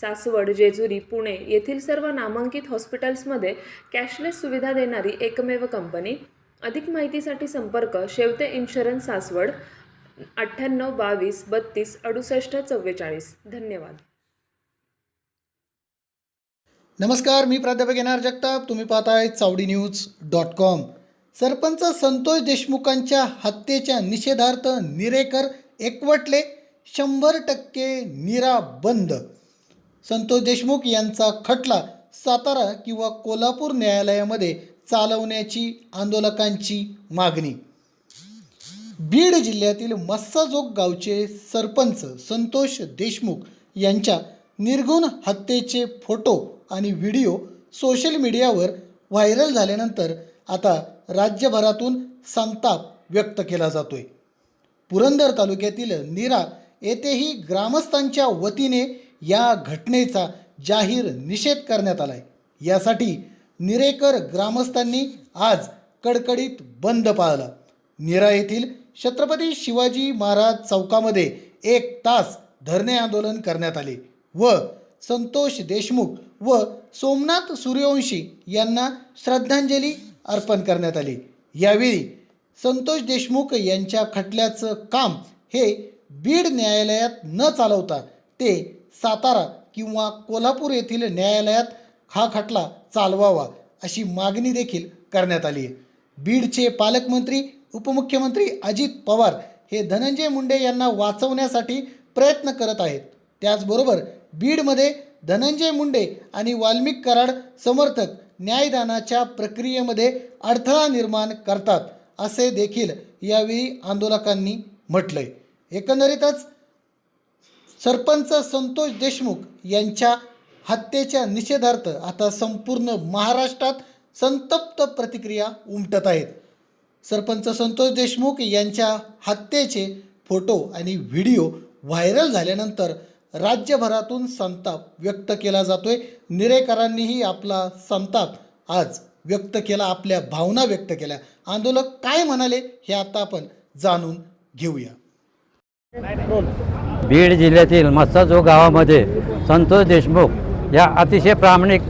सासवड जेजुरी पुणे येथील सर्व नामांकित हॉस्पिटल्समध्ये कॅशलेस सुविधा देणारी एकमेव कंपनी. अधिक माहितीसाठी संपर्क शेवते इन्शुरन्स सासवड अठ्ठ्याण्णव बावीस बत्तीस अडुसष्ट चव्वेचाळीस. धन्यवाद. नमस्कार मी प्राध्यापक येणार जगताप. तुम्ही पाहताय Chavadi news dot com. Sarpanch Santosh देशमुखांच्या हत्येच्या निषेधार्थ निरेकर एकवटले. शंभर टक्के निरा बंद संतोष देशमुख यांचा खटला सातारा किंवा कोल्हापूर न्यायालयामध्ये चालवण्याची आंदोलकांची मागणी. बीड जिल्ह्यातील मस्साजोग गावचे सरपंच संतोष देशमुख यांच्या निर्गुण हत्येचे फोटो आणि व्हिडिओ सोशल मीडियावर व्हायरल झाल्यानंतर आता राज्यभरातून संताप व्यक्त केला जातोय. पुरंदर तालुक्यातील नीरा येथेही ग्रामस्थांच्या वतीने या घटनेचा जाहीर निषेध करण्यात आला आहे यासाठी निरेकर ग्रामस्थांनी आज कडकडीत बंद पाळला. निरा येथील छत्रपती शिवाजी महाराज चौकामध्ये एक तास धरणे आंदोलन करण्यात आले व संतोष देशमुख व सोमनाथ सूर्यवंशी यांना श्रद्धांजली अर्पण करण्यात आली. यावेळी संतोष देशमुख यांच्या खटल्याचं काम हे बीड न्यायालयात न चालवता ते सातारा किंवा कोल्हापूर येथील न्यायालयात हा खटला चालवावा अशी मागणी देखील करण्यात आली आहे. बीडचे पालकमंत्री उपमुख्यमंत्री अजित पवार हे धनंजय मुंडे यांना वाचवण्यासाठी प्रयत्न करत आहेत. त्याचबरोबर बीडमध्ये धनंजय मुंडे आणि वाल्मिक कराड समर्थक न्यायदानाच्या प्रक्रियेमध्ये अडथळा निर्माण करतात असे देखील यावेळी आंदोलकांनी म्हटलंय. एकंदरीतच सरपंच संतोष देशमुख यांच्या हत्येच्या निषेधार्थ आता संपूर्ण महाराष्ट्रात संतप्त प्रतिक्रिया उमटत आहेत. सरपंच संतोष देशमुख यांच्या हत्येचे फोटो आणि व्हिडिओ व्हायरल झाल्यानंतर राज्यभरातून संताप व्यक्त केला जातोय. निरेकरांनीही आपला संताप आज व्यक्त केला आपल्या भावना व्यक्त केल्या. आंदोलक काय म्हणाले हे आता आपण जाणून घेऊया. बीड जिल्ह्यातील मस्साजो गावामध्ये संतोष देशमुख या अतिशय प्रामाणिक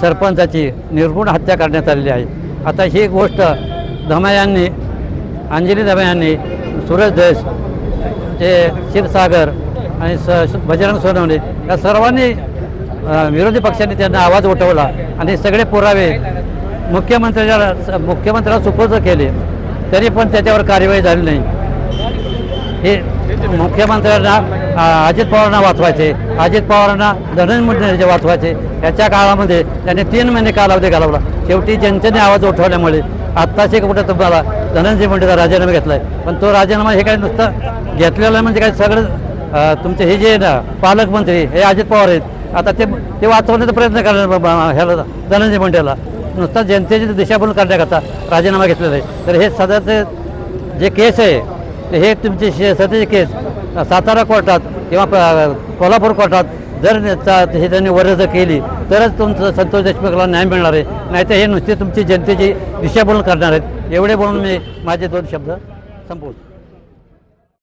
सरपंचाची निर्गुण हत्या करण्यात आलेली आहे. आता ही गोष्ट धमयांनी अंजली धमयांनी सूरज देश ते क्षीरसागर आणि स बजरंग सोनवणे या सर्वांनी विरोधी पक्षांनी त्यांना आवाज उठवला आणि सगळे पुरावे मुख्यमंत्र्याला मुख्यमंत्र्याला सुपूर्द केले. तरी पण त्याच्यावर कार्यवाही झाली नाही. हे मुख्यमंत्र्यांना अजित पवारांना वाचवायचे. अजित पवारांना धनंजय मुंडे वाचवायचे. याच्या काळामध्ये त्यांनी तीन महिने कालावधी घालवला. शेवटी जनतेने आवाज उठवल्यामुळे आत्ताचे कुठं तुम्हाला धनंजय मुंडेचा राजीनामा घेतला आहे पण तो राजीनामा हे काय नुसतं घेतलेलं आहे म्हणजे काय सगळं तुमचे हे जे ना पालकमंत्री हे अजित पवार आहेत. आता ते ते वाचवण्याचा प्रयत्न करणार ह्याला धनंजय मुंडेला. नुसता जनतेची दिशाभूल करण्याकरता राजीनामा घेतलेला आहे. तर हे सध्याचे जे केस आहे हे तुमचे शे केस सातारा कोर्टात किंवा प- कोल्हापूर कोर्टात जर हे त्यांनी वर्ज केली तरच तुमचं संतोष देशमुखला न्याय मिळणार आहे. नाहीतर हे नुसते तुमची जनतेची दिशाभूल करणार आहेत. एवढे बोलून मी माझे दोन शब्द संपवतो.